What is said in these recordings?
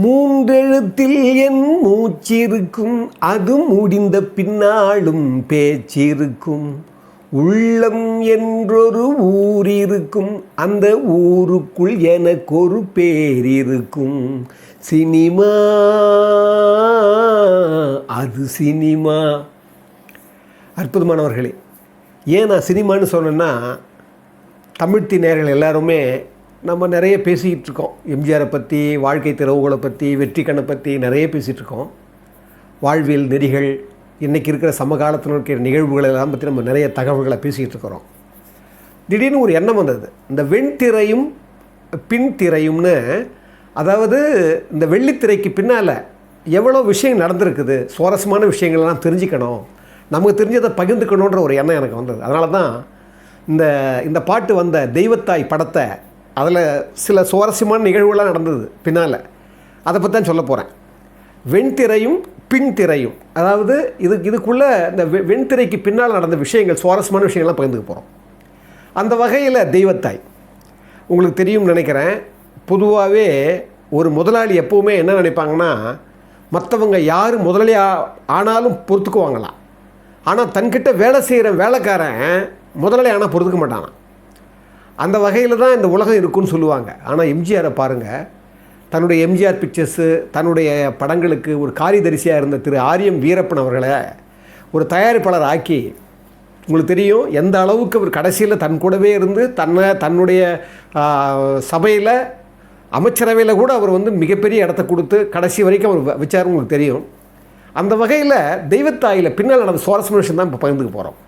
மூன்றெழுத்தில் என் மூச்சிருக்கும். அது முடிந்த பின்னாலும் பேச்சிருக்கும். உள்ளம் என்றொரு ஊர் இருக்கும் அந்த ஊருக்குள் எனக்கொரு பேர் இருக்கும் சினிமா. அது சினிமா. அற்புதமானவர்களே ஏன் நான் சினிமான்னு சொன்னேன்னா தமிழ்த்தி நேர்கள் எல்லாருமே நம்ம நிறைய பேசிக்கிட்டு இருக்கோம். எம்ஜிஆரை பற்றி வாழ்க்கை திறவுகளை பற்றி வெற்றி கண்ணை பற்றி நிறைய பேசிகிட்டு இருக்கோம். வாழ்வியல் நெறிகள் இன்றைக்கி இருக்கிற சமகாலத்தில் இருக்கிற நிகழ்வுகள் எல்லாம் பற்றி நம்ம நிறைய தகவல்களை பேசிக்கிட்டு இருக்கிறோம். திடீர்னு ஒரு எண்ணம் வந்தது. இந்த வெண்திரையும் பின்திரையும்னு அதாவது இந்த வெள்ளித்திரைக்கு பின்னால் எவ்வளோ விஷயம் நடந்திருக்குது சுவாரஸ்யமான விஷயங்கள்லாம் தெரிஞ்சுக்கணும் நமக்கு தெரிஞ்சதை பகிர்ந்துக்கணுன்ற ஒரு எண்ணம் எனக்கு வந்தது. அதனால தான் இந்த இந்த பாட்டு வந்த தெய்வத்தாய் படத்தை அதில் சில சுவாரஸ்யமான நிகழ்வுகள்லாம் நடந்தது பின்னால். அதை பற்றி தான் சொல்ல போகிறேன் வெண்திரையும் பின்திரையும். அதாவது இது இதுக்குள்ளே இந்த வெ வெண்திரைக்கு பின்னால் நடந்த விஷயங்கள் சுவாரஸ்யமான விஷயங்கள்லாம் பகிர்ந்துக்க போகிறோம் அந்த வகையில் தெய்வத்தாய். உங்களுக்கு தெரியும்னு நினைக்கிறேன். பொதுவாகவே ஒரு முதலாளி எப்போவுமே என்ன நினைப்பாங்கன்னா மற்றவங்க யார் முதலாளி ஆனாலும் பொறுத்துக்குவாங்களாம் ஆனால் தன்கிட்ட வேலை செய்கிற வேலைக்காரன் முதலாளி ஆனால் பொறுத்துக்க மாட்டானாம் அந்த வகையில் தான் இந்த உலகம் இருக்குன்னு சொல்லுவாங்க. ஆனால் எம்ஜிஆரை பாருங்கள் தன்னுடைய எம்ஜிஆர் பிக்சர்ஸு தன்னுடைய படங்களுக்கு ஒரு காரியதரிசியாக இருந்த திரு ஆரியம் வீரப்பன் அவர்களை ஒரு தயாரிப்பாளர் ஆக்கி உங்களுக்கு தெரியும் எந்த அளவுக்கு அவர் கடைசியில் தன் கூடவே இருந்து தன்னை தன்னுடைய சபையில் அமைச்சரவையில் கூட அவர் வந்து மிகப்பெரிய இடத்த கொடுத்து கடைசி வரைக்கும் அவர் வ- உங்களுக்கு தெரியும். அந்த வகையில் தெய்வத்தாயில் பின்னால் நடந்த சுவாரஸ்யமான விஷயம் தான் இப்போ பகிர்ந்துக்க போகிறோம்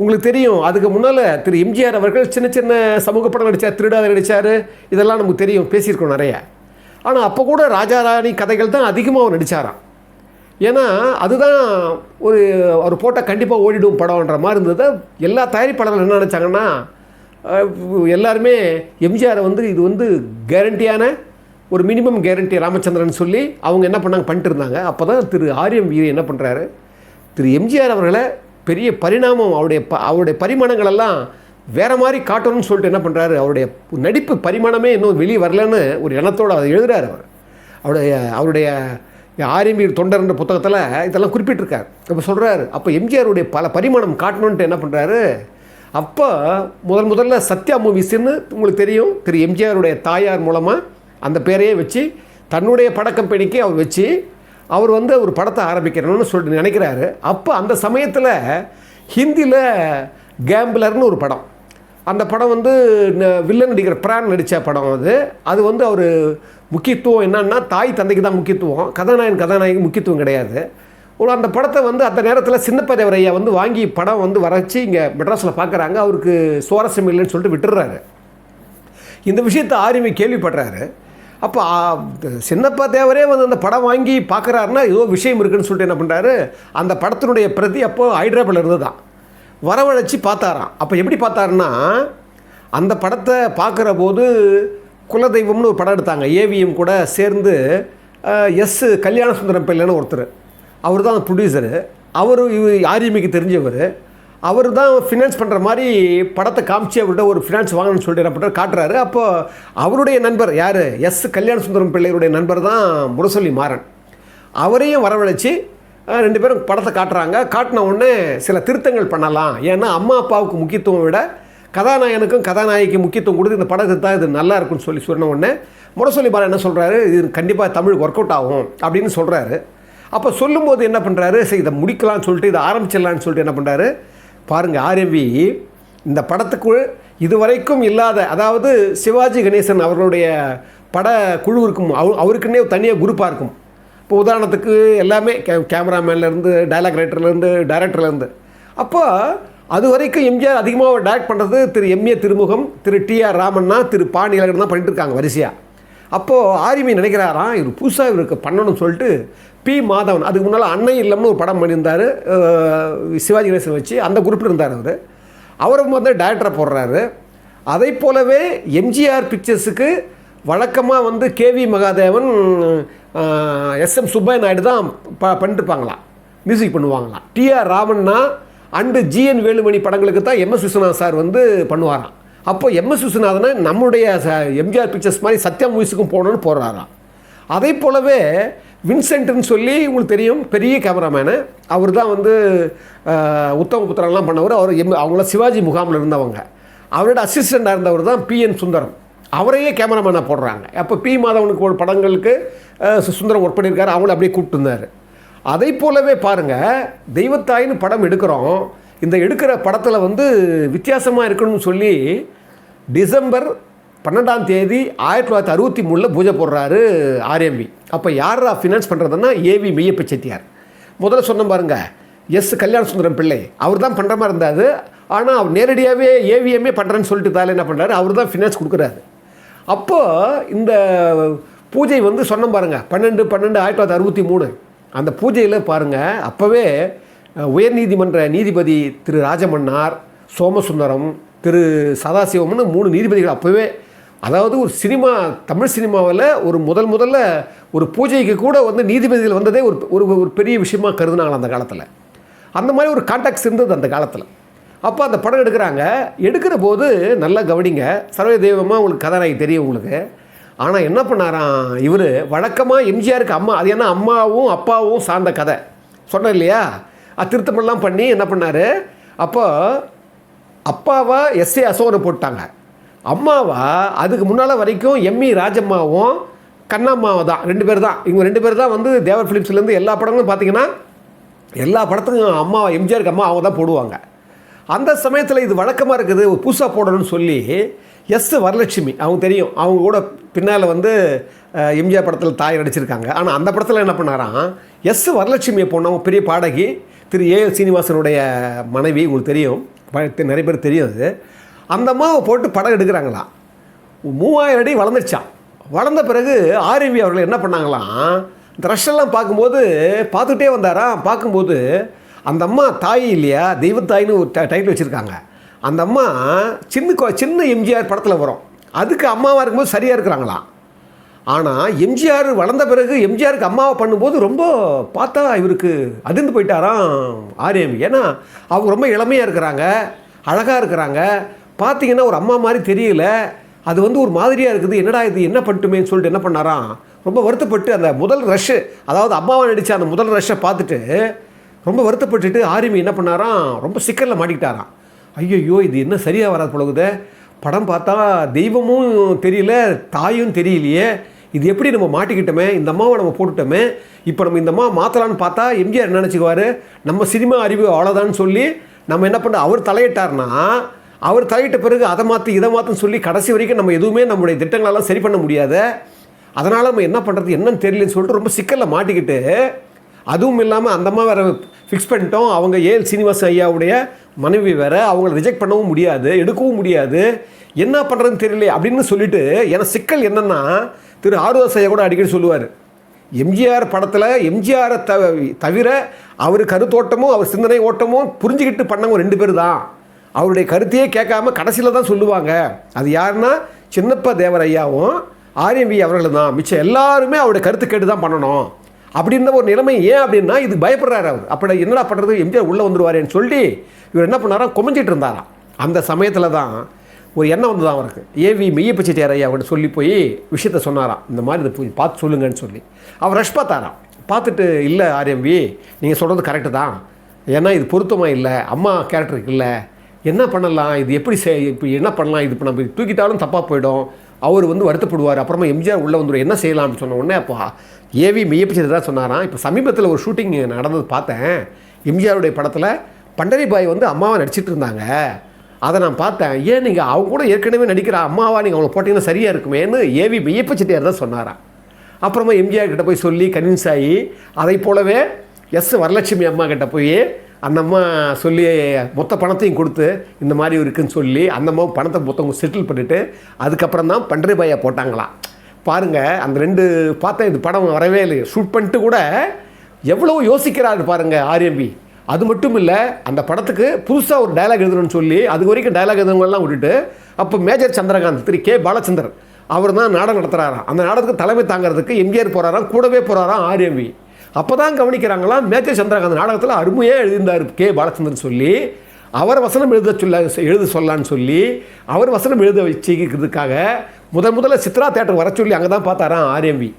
உங்களுக்கு தெரியும். அதுக்கு முன்னால் திரு எம்ஜிஆர் அவர்கள் சின்ன சின்ன சமூக படம் நடித்தார் திருடாத நடித்தார் இதெல்லாம் நமக்கு தெரியும். பேசியிருக்கோம் நிறைய. ஆனால் அப்போ கூட ராஜா ராணி கதைகள் தான் அதிகமாக அவர் நடித்தாராம் ஏன்னா அதுதான் ஒரு அவர் போட்டால் கண்டிப்பாக ஓடிடும் படம்ன்ற மாதிரி இருந்தது. எல்லா தயாரிப்பாளர்கள் என்ன நினச்சாங்கன்னா எல்லாருமே எம்ஜிஆரை வந்து இது வந்து கேரண்டியான ஒரு மினிமம் கேரண்டி ராமச்சந்திரன் சொல்லி அவங்க என்ன பண்ணாங்க பண்ணிட்டு இருந்தாங்க. அப்போ தான் திரு ஆரியம் வீரி என்ன பண்ணுறாரு திரு எம்ஜிஆர் அவர்களை பெரிய பரிணாமம் அவருடைய ப அவருடைய பரிமாணங்களெல்லாம் வேறு மாதிரி காட்டணும்னு சொல்லிட்டு என்ன பண்ணுறாரு அவருடைய நடிப்பு பரிமாணமே இன்னும் வெளியே வரலன்னு ஒரு எண்ணத்தோடு அதை எழுதுறாரு அவர். அவருடைய அவருடைய ஆரியம்பீர் தொண்டர்ன்ற புத்தகத்தில் இதெல்லாம் குறிப்பிட்டிருக்கார். அப்போ சொல்கிறாரு அப்போ எம்ஜிஆருடைய பல பரிமாணம் காட்டணுன்ட்டு என்ன பண்ணுறாரு அப்போ முதல் முதல்ல சத்யா மூவிஸ்ன்னு உங்களுக்கு தெரியும். திரு எம்ஜிஆருடைய தாயார் மூலமாக அந்த பேரையே வச்சு தன்னுடைய பட கம்பெனிக்கு அவர் வச்சு அவர் வந்து ஒரு படத்தை ஆரம்பிக்கிறணும்னு சொல்லிட்டு நினைக்கிறாரு. அப்போ அந்த சமயத்தில் ஹிந்தியில் கேம்பிளர்னு ஒரு படம். அந்த படம் வந்து ந- வில்லன் நடிகர் பிரான் நடித்த படம் அது. அது வந்து அவர் முக்கியத்துவம் என்னன்னா தாய் தந்தைக்கு தான் முக்கியத்துவம். கதாநாயகன் கதாநாயகி முக்கியத்துவம் கிடையாது. ஒரு அந்த படத்தை வந்து அந்த நேரத்தில் சின்னப்பதேவர் ஐயா வந்து வாங்கி படம் வந்து வரைச்சி இங்கே மெட்ராஸில் பார்க்குறாங்க அவருக்கு சுவாரஸ்யம் இல்லைன்னு சொல்லிட்டு விட்டுறாரு. இந்த விஷயத்தை ஆரிமை கேள்விப்படுறாரு. அப்போ சின்னப்பா தேவரே வந்து அந்த படம் வாங்கி பார்க்குறாருன்னா ஏதோ விஷயம் இருக்குன்னு சொல்லிட்டு என்ன பண்ணுறாரு அந்த படத்தினுடைய பிரதி அப்போ ஹைதராபாத்தில் இருந்ததான். வரவழைச்சி பார்த்தாராம். அப்போ எப்படி பார்த்தாருன்னா அந்த படத்தை பார்க்குற போது குலதெய்வம்னு ஒரு படம் எடுத்தாங்க. ஏவிஎம் கூட சேர்ந்து எஸ் கல்யாண சுந்தரம் பிள்ளைன்னு ஒருத்தர். அவர் தான் ப்ரொடியூசரு அவர் ஆரியமிக்கு தெரிஞ்சவர். அவர் தான் ஃபினான்ஸ் பண்ணுற மாதிரி படத்தை காமிச்சு அவர்கிட்ட ஒரு ஃபினான்ஸ் வாங்கணும்னு சொல்லிட்டு என்ன பண்ணுறாரு காட்டுறாரு. அப்போ அவருடைய நண்பர் யார்? எஸ் கல்யாண சுந்தரம் பிள்ளையருடைய நண்பர் தான் முரசொலி மாறன். அவரையும் வரவழைச்சு ரெண்டு பேரும் படத்தை காட்டுறாங்க. காட்டின உடனே சில திருத்தங்கள் பண்ணலாம். ஏன்னா அம்மா அப்பாவுக்கு முக்கியத்துவம் விட கதாநாயகனுக்கும் கதாநாயகிக்கு முக்கியத்துவம் கொடுத்து இந்த படத்தை தான் இது நல்லா இருக்குன்னு சொல்லி சொன்ன உடனே முரசொலி மாறன் என்ன சொல்கிறாரு இது கண்டிப்பாக தமிழ் ஒர்க் அவுட் ஆகும் அப்படின்னு சொல்கிறாரு அப்போ சொல்லும்போது என்ன பண்ணுறாரு சரி இதை முடிக்கலாம்னு சொல்லிட்டு இதை ஆரம்பிச்சிடலான்னு சொல்லிட்டு என்ன பண்ணுறாரு பாருங்கள் ஆர்எம்பி இந்த படத்துக்குள் இதுவரைக்கும் இல்லாத அதாவது சிவாஜி கணேசன் அவர்களுடைய பட குழு இருக்கும் அவ அவருக்குன்னே தனியாக குரூப்பாக இருக்கும். இப்போ உதாரணத்துக்கு எல்லாமே கே கேமராமேன்லேருந்து டைலாக் ரைட்டர்லேருந்து டைரக்டர்லேருந்து அப்போ அது வரைக்கும் எம்ஜிஆர் அதிகமாக டைரக்ட் பண்ணுறது திரு எம்ஏ திருமுகம் திரு டிஆர் ராமண்ணா திரு பா நீலகண்டன் தான் பண்ணிட்டு இருக்காங்க வரிசையாக அப்போது ஆரிமி நினைக்கிறாராம் இவர் புதுசாக இவருக்கு பண்ணணும்னு சொல்லிட்டு பி மாதவன். அதுக்கு முன்னால் அன்னை இல்லம்னு ஒரு படம் பண்ணியிருந்தார். சிவாஜி கணேசன் வச்சு அந்த குரூப்பில் இருந்தார் அவர். அவரும் வந்து டைரக்டரை போடுறாரு. அதை போலவே எம்ஜிஆர் பிக்சர்ஸுக்கு வழக்கமாக வந்து கேவி மகாதேவன் எஸ்எம் சுப்பைய நாயுடு தான் ப பண்ணிட்டுருப்பாங்களா மியூசிக் பண்ணுவாங்களாம். டிஆர் ராமண்ணா அண்டு ஜிஎன் வேலுமணி படங்களுக்கு தான் எம்எஸ் விஸ்வநாத் சார் வந்து பண்ணுவாராம். அப்போ எம்எஸ் விஸ்வநாதனை நம்முடைய ச- எம்ஜிஆர் பிக்சர்ஸ் மாதிரி சத்யா மூவிஸுக்கும் போகணும்னு போடுறாராம் அதே போலவே வின்சென்ட்னு சொல்லி உங்களுக்கு தெரியும் பெரிய கேமராமேனு அவர் தான் வந்து உத்தம புத்திரன்லாம் பண்ணவர். அவர் எம் அவங்கள சிவாஜி முகாமில் இருந்தவங்க. அவரோட அசிஸ்டண்ட்டாக இருந்தவர் தான் பிஎன் சுந்தரம். அவரையே கேமராமேனாக போடுறாங்க. அப்போ பி மாதவனுக்கு ஒரு படங்களுக்கு சுந்தரம் ஒர்க் பண்ணியிருக்காரு. அவங்கள அப்படியே கூப்பிட்டு இருந்தார். அதை போலவே பாருங்கள் தெய்வத்தாயின்னு படம் எடுக்கிறோம். இந்த எடுக்கிற படத்தில் வந்து வித்தியாசமாக இருக்கணும்னு சொல்லி டிசம்பர் பன்னெண்டாம் தேதி ஆயிரத்தி தொள்ளாயிரத்தி அறுபத்தி மூணில் பூஜை போடுறாரு ஆர்எம்பி அப்போ யாரா ஃபினான்ஸ் பண்ணுறதுன்னா ஏவி மெய்யப்ப செட்டியார். முதல்ல சொன்ன பாருங்க எஸ் கல்யாண சுந்தரம் பிள்ளை. அவர் தான் பண்ணுற மாதிரி இருந்தார். ஆனால் அவர் நேரடியாகவே ஏவிஎம்ஏ பண்ணுறேன்னு சொல்லிட்டு தால என்ன பண்ணுறாரு அவர் தான் ஃபினான்ஸ் கொடுக்குறாரு. அப்போது இந்த பூஜை வந்து சொன்ன பாருங்க பன்னெண்டு பன்னெண்டு ஆயிரத்தி தொள்ளாயிரத்தி அறுபத்தி மூணு. அந்த பூஜையில் பாருங்கள் அப்போவே உயர்நீதிமன்ற நீதிபதி திரு ராஜமன்னார் சோமசுந்தரம் திரு சதாசிவம்னு மூணு நீதிபதிகள் அப்போவே அதாவது ஒரு சினிமா தமிழ் சினிமாவில் ஒரு முதல் முதல்ல ஒரு பூஜைக்கு கூட வந்து நீதிபதிகள் வந்ததே ஒரு ஒரு ஒரு பெரிய விஷயமா கருதுனாங்க அந்த காலத்தில். அந்த மாதிரி ஒரு கான்டாக்ட்ஸ் இருந்தது அந்த காலத்தில். அப்போ அந்த படம் எடுக்கிறாங்க. எடுக்கிற போது நல்லா கவனிங்க. சர்வே தெய்வமாக உங்களுக்கு கதாநாயகி தெரியும் உங்களுக்கு. ஆனால் என்ன பண்ணாராம்? இவர் வழக்கமாக எம்ஜிஆருக்கு அம்மா அது ஏன்னா அம்மாவும் அப்பாவும் சார்ந்த கதை. சொன்னேன் இல்லையா? திருத்தமெல்லாம் பண்ணி என்ன பண்ணார்? அப்போ அப்பாவை எஸ்ஏ அசோகனை போட்டாங்க. அம்மாவா அதுக்கு முன்னால் வரைக்கும் எம்இ ராஜம்மாவும் கண்ணம்மாவை தான் ரெண்டு பேர் தான். இவங்க ரெண்டு பேர் தான் வந்து தேவர் ஃபிலிம்ஸ்லேருந்து எல்லா படங்களும் பார்த்தீங்கன்னா எல்லா படத்துக்கும் அம்மா எம்ஜிஆருக்கு அம்மா அவங்க தான் போடுவாங்க. அந்த சமயத்தில் இது வழக்கமாக இருக்குது புதுசாக போடணும்னு சொல்லி எஸ் வரலட்சுமி அவங்க தெரியும். அவங்க கூட பின்னால் வந்து எம்ஜிஆர் படத்தில் தாய் நடிச்சிருக்காங்க. ஆனால் அந்த படத்தில் என்ன பண்ணாராம்? எஸ் வரலட்சுமியை போனவங்க பெரிய பாடகி திரு ஏ சீனிவாசனுடைய மனைவி உங்களுக்கு தெரியும் நிறைய பேர் தெரியும் அது. அந்த அம்மாவை போட்டு படம் எடுக்கிறாங்களாம். மூவாயிரம் அடி வளர்ந்துருச்சான் வளர்ந்த பிறகு ஆர்வி அவர்கள் என்ன பண்ணாங்களாம் இந்த ரஷ்யெல்லாம் பார்க்கும்போது பார்த்துக்கிட்டே வந்தாராம். பார்க்கும்போது அந்த அம்மா தாய் இல்லையா தெய்வத்தாயின்னு ஒரு டைட்டில் வச்சுருக்காங்க. அந்த அம்மா சின்ன சின்ன எம்ஜிஆர் படத்தில் வரும். அதுக்கு அம்மாவாக இருக்கும்போது சரியாக இருக்கிறாங்களாம். ஆனால் எம்ஜிஆர் வளர்ந்த பிறகு எம்ஜிஆருக்கு அம்மாவை பண்ணும்போது ரொம்ப பார்த்தா இவருக்கு அதிர்ந்து போயிட்டாராம் ஆரியம் ஏன்னா அவங்க ரொம்ப இளமையாக இருக்கிறாங்க அழகாக இருக்கிறாங்க. பார்த்தீங்கன்னா ஒரு அம்மா மாதிரி தெரியல. அது வந்து ஒரு மாதிரியாக இருக்குது. என்னடா இது என்ன பண்ணட்டுமேன்னு சொல்லிட்டு என்ன பண்ணாராம்? ரொம்ப வருத்தப்பட்டு அந்த முதல் ரஷ்ஷு அதாவது அம்மாவை நடித்த அந்த முதல் ரஷ்ஷை பார்த்துட்டு ரொம்ப வருத்தப்பட்டுட்டு ஆரிமி என்ன பண்ணாராம்? ரொம்ப சிக்கலில் மாட்டிக்கிட்டாராம். ஐயோ இது என்ன சரியாக வராது போலகுதே. படம் பார்த்தா தெய்வமும் தெரியல தாயும் தெரியலையே. இது எப்படி நம்ம மாட்டிக்கிட்டோமே இந்த அம்மாவை நம்ம போட்டுட்டோமே இப்போ நம்ம இந்த அம்மா மாற்றலான்னு பார்த்தா எம்ஜிஆர் என்ன நினச்சிக்குவார்? நம்ம சினிமா அறிவு அவ்வளோதான்னு சொல்லி நம்ம என்ன பண்ண அவர் தலையிட்டார்னா அவர் தலையிட்ட பிறகு அதை மாற்றி இதை மாற்றுன்னு சொல்லி கடைசி வரைக்கும் நம்ம எதுவுமே நம்முடைய திட்டங்களெல்லாம் சரி பண்ண முடியாத. அதனால் நம்ம என்ன பண்ணுறது என்னன்னு தெரியலன்னு சொல்லிட்டு ரொம்ப சிக்கலில் மாட்டிக்கிட்டு அதுவும் இல்லாமல் அந்த அம்மா வேறு ஃபிக்ஸ் பண்ணிட்டோம். அவங்க ஏஎல் சீனிவாசன் ஐயாவுடைய மனைவி வேறு அவங்கள ரிஜெக்ட் பண்ணவும் முடியாது எடுக்கவும் முடியாது. என்ன பண்ணுறதுன்னு தெரியல அப்படின்னு சொல்லிட்டு ஏன்னா சிக்கல் என்னன்னா திரு ஆறுதாஸ் கூட அடிக்கடி சொல்லுவார். எம்ஜிஆர் படத்தில் எம்ஜிஆரை த தவிர அவர் கருத்தோட்டமும் அவர் சிந்தனை ஓட்டமும் புரிஞ்சுக்கிட்டு பண்ணவங்க ரெண்டு பேர் தான் அவருடைய கருத்தையே கேட்காம கடைசியில் தான் சொல்லுவாங்க. அது யாருன்னா சின்னப்ப தேவரையாவும் ஆர்எம்பி அவர்கள் தான். மிச்சம் எல்லாருமே அவருடைய கருத்து கேட்டு தான் பண்ணணும். அப்படின்ற ஒரு நிலைமை ஏன் அப்படின்னா இது பயப்படுறாரு அவர். அப்படி என்னடா பண்ணுறது எம்ஜிஆர் உள்ளே வந்துடுவாரேன்னு சொல்லி இவர் என்ன பண்ணாராம் குமிஞ்சிட்டு இருந்தாராம். அந்த சமயத்தில் தான் ஒரு எண்ணம் வந்து தான் அவருக்கு. ஏவி மெய்யப்ப ஐயா அவர்கிட்ட சொல்லி போய் விஷயத்த சொன்னாராம். இந்த மாதிரி இதை போய் பார்த்து சொல்லுங்கன்னு சொல்லி. அவர் ரஷ் பார்த்தாராம். பார்த்துட்டு இல்லை ஆர்எம்வி நீங்கள் சொல்கிறது கரெக்டு தான். ஏன்னா இது பொருத்தமாக இல்லை. அம்மா கேரக்டருக்கு இல்லை. என்ன பண்ணலாம்? இது எப்படி செய் இப்போ என்ன பண்ணலாம்? இது இப்போ நம்ம தூக்கிட்டாலும் தப்பாக போயிடும். அவர் வந்து வருத்தப்படுவார். அப்புறமா எம்ஜிஆர் உள்ளே வந்துடும் என்ன செய்யலாம்? அப்படின்னு சொன்ன உடனே அப்போ ஏவி மெய்யப்பிச்சது தான் சொன்னாராம். இப்போ சமீபத்தில் ஒரு ஷூட்டிங் நடந்தது பார்த்தேன். எம்ஜிஆருடைய படத்தில் பண்டரி பாய் வந்து அம்மாவை நடிச்சிட்டு இருந்தாங்க. அதை நான் பார்த்தேன். ஏன் நீங்கள் அவங்க கூட ஏற்கனவே நடிக்கிற அம்மாவா நீங்கள் அவங்கள போட்டிங்கன்னா சரியாக இருக்குமேன்னு ஏவி மெய்யப்ப செட்டியார் தான் சொன்னாராம் அப்புறமா எம்ஜிஆர் கிட்ட போய் சொல்லி கன்வின்ஸ் ஆகி அதை போலவே எஸ் வரலட்சுமி அம்மா கிட்ட போய் அந்த அம்மா சொல்லி மொத்த பணத்தையும் கொடுத்து இந்த மாதிரி இருக்குன்னு சொல்லி அந்த அம்மா பணத்தை மொத்தம் செட்டில் பண்ணிவிட்டு அதுக்கப்புறம் தான் பண்டரி பாயை போட்டாங்களாம். பாருங்கள் அந்த ரெண்டு பார்த்தேன் இது படம் வரவே இல்லை ஷூட் பண்ணிட்டு கூட எவ்வளோ யோசிக்கிறாரு பாருங்கள் ஆர்எம்பி அது மட்டும் இல்லை அந்த படத்துக்கு புதுசாக ஒரு டயலாக் எழுதணும்னு சொல்லி அது வரைக்கும் டயலாக் எழுதுனவங்கலாம் விட்டுட்டு அப்போ மேஜர் சந்திரகாந்த் திரு கே. பாலச்சந்தர் அவர் தான் நாடகம் நடத்துகிறாராம் அந்த நாடகத்துக்கு தலைமை தாங்கிறதுக்கு எம்ஜிஆர் போகிறாராம் கூடவே போகிறாராம் ஆர்எம்வி அப்போ தான் கவனிக்கிறாங்களாம் மேஜர் சந்திரகாந்த் நாடகத்தில் அருமையாக எழுதியிருந்தார் கே. பாலச்சந்திரன் சொல்லி அவர் வசனம் எழுத சொல்ல எழுத சொல்லலான்னு சொல்லி அவர் வசனம் எழுத வச்சுக்கிறதுக்காக முதல் முதல்ல சித்ரா தேட்டர் வர சொல்லி அங்கே தான் பார்த்தாராம் ஆர்எம்வி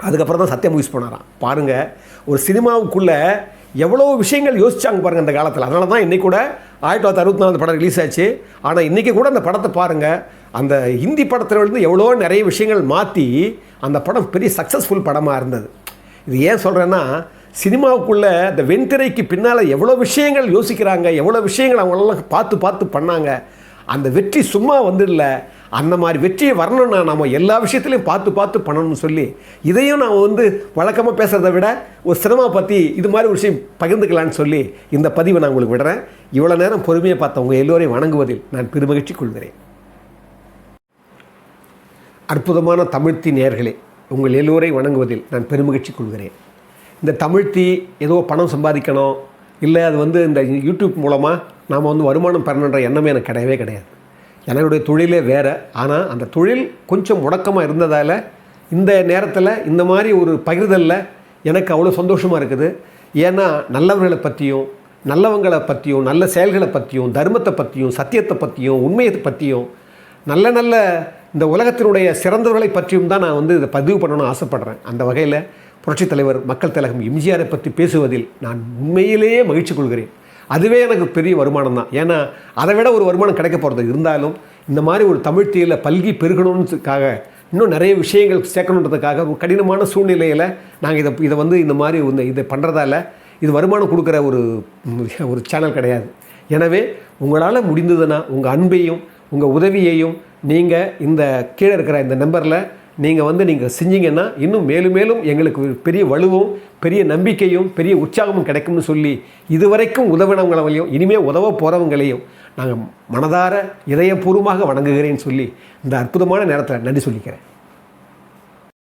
அதுக்கப்புறம் தான் சத்தியம் மூவிஸ் போனாராம். பாருங்கள் ஒரு சினிமாவுக்குள்ளே எவ்வளோ விஷயங்கள் யோசிச்சாங்க பாருங்கள் அந்த காலத்தில். அதனால தான் இன்றைக்கி கூட ஆயிரத்தி தொள்ளாயிரத்தி அறுபத்தி நாலு படம் ரிலீஸ் ஆச்சு. ஆனால் இன்றைக்கி கூட அந்த படத்தை பாருங்கள் அந்த ஹிந்தி படத்தில் இருந்து எவ்வளோ நிறைய விஷயங்கள் மாற்றி அந்த படம் பெரிய சக்ஸஸ்ஃபுல் படமாக இருந்தது. இது ஏன் சொல்கிறேன்னா சினிமாவுக்குள்ளே இந்த வெண்திரைக்கு பின்னால் எவ்வளோ விஷயங்கள் யோசிக்கிறாங்க எவ்வளோ விஷயங்கள் அவங்களெல்லாம் பார்த்து பார்த்து பண்ணாங்க. அந்த வெற்றி சும்மா வந்துடல. அந்த மாதிரி வெற்றியை வரணும்னா நம்ம எல்லா விஷயத்துலையும் பார்த்து பார்த்து பண்ணணும்னு சொல்லி இதையும் நான் வந்து வழக்கமாக பேசுகிறத விட ஒரு சினிமா பற்றி இது மாதிரி ஒரு விஷயம் பகிர்ந்துக்கலான்னு சொல்லி இந்த பதிவை நான் உங்களுக்கு விடுறேன். இவ்வளோ நேரம் பொறுமையை பார்த்தவங்க எல்லோரையும் வணங்குவதில் நான் பெருமகிழ்ச்சி கொள்கிறேன். அற்புதமான தமிழ்த்தி நேர்களே உங்கள் எல்லோரையும் வணங்குவதில் நான் பெருமகிழ்ச்சி கொள்கிறேன். இந்த தமிழ்த்தி ஏதோ பணம் சம்பாதிக்கணும் இல்லை அது வந்து இந்த யூடியூப் மூலமாக நாம் வந்து வருமானம் பெறணுன்ற எண்ணமே எனக்கு கிடையவே கிடையாது. என்னுடைய தொழிலே வேறு. ஆனால் அந்த தொழில் கொஞ்சம் முடக்கமாக இருந்ததால் இந்த நேரத்தில் இந்த மாதிரி ஒரு பகிர்தலில் எனக்கு அவ்வளோ சந்தோஷமாக இருக்குது. ஏன்னா நல்லவர்களை பற்றியும் நல்லவங்களை பற்றியும் நல்ல செயல்களை பற்றியும் தர்மத்தை பற்றியும் சத்தியத்தை பற்றியும் உண்மையை பற்றியும் நல்ல நல்ல இந்த உலகத்தினுடைய சிறந்தவர்களை பற்றியும் தான் நான் வந்து இதை பதிவு பண்ணணும்னு ஆசைப்படுறேன். அந்த வகையில் புரட்சித் தலைவர் மக்கள் தலைகம் எம்ஜிஆரை பற்றி பேசுவதில் நான் உண்மையிலேயே மகிழ்ச்சி கொள்கிறேன். அதுவே எனக்கு பெரிய வருமானம் தான். ஏன்னா அதை விட ஒரு வருமானம் கிடைக்க போகிறது இருந்தாலும் இந்த மாதிரி ஒரு தமிழ் தீயில் பல்கி பெருகணுன்றதுக்காக இன்னும் நிறைய விஷயங்கள் சேர்க்கணுன்றதுக்காக ஒரு கடினமான சூழ்நிலையில் நாங்கள் இதை இதை வந்து இந்த மாதிரி இந்த இதை பண்ணுறதால இது வருமானம் கொடுக்குற ஒரு ஒரு சேனல் கிடையாது. எனவே உங்களால் முடிந்ததுன்னா உங்கள் அன்பையும் உங்கள் உதவியையும் நீங்கள் இந்த கீழே இருக்கிற இந்த நம்பரில் நீங்கள் வந்து நீங்கள் செஞ்சீங்கன்னா இன்னும் மேலும் மேலும் எங்களுக்கு பெரிய வலுவும் பெரிய நம்பிக்கையும் பெரிய உற்சாகமும் கிடைக்கும்னு சொல்லி இதுவரைக்கும் உதவினவங்களையும் இனிமேல் உதவ போகிறவங்களையும் நாங்கள் மனதார இதயபூர்வமாக வணங்குகிறேன்னு சொல்லி இந்த அற்புதமான நேரத்தில் நன்றி சொல்லிக்கிறேன்.